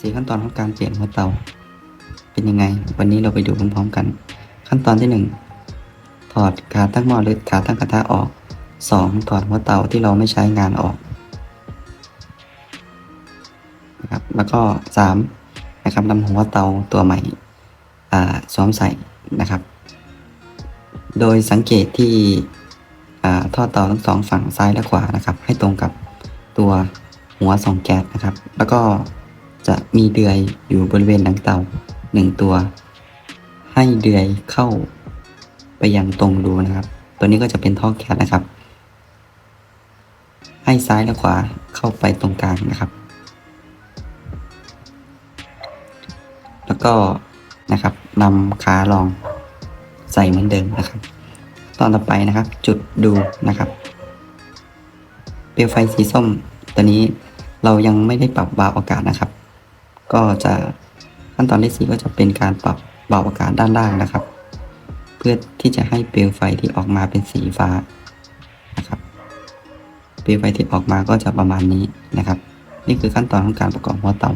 สี่ขั้นตอนของการเปลี่ยนหัวเตา เป็นยังไง วันนี้เราไปดูพร้อมๆกัน ขั้นตอนที่หนึ่งถอดขาตั้งหม้อหรือขาตั้งกระทะออกสองถอดหัวเตาที่เราไม่ใช้งานออกนะครับแล้วก็สามนะครับนำหัวเตาตัวใหม่อ่าสวมใส่นะครับ โดยสังเกตที่อ่าท่อเตาทั้งสองฝั่งซ้ายและขวานะครับ ให้ตรงกับตัวหัวส่องแก๊สนะครับ แล้วก็ จะมีเดือยอยู่บริเวณหลังเต่าหนึ่งตัว ให้เดือยเข้าไปยังตรงรูนะครับ ตัวนี้ก็จะเป็นท่อแก๊สนะครับ ให้ซ้ายและขวาเข้าไปตรงกลางนะครับ แล้วก็นะครับนำขารองใส่เหมือนเดิมนะครับ ตอนต่อไปนะครับ จุดดูนะครับ เปลวไฟสีส้มตัวนี้เรายังไม่ได้ปรับวาล์วอากาศนะครับ ก็จะขั้นตอนที่สี่ก็จะเป็นการปรับเบาอากาศด้านล่างนะครับ เพื่อที่จะให้เปลวไฟที่ออกมาเป็นสีฟ้านะครับ เปลวไฟที่ออกมาก็จะประมาณนี้นะครับ นี่คือขั้นตอนของการประกอบหัวเตา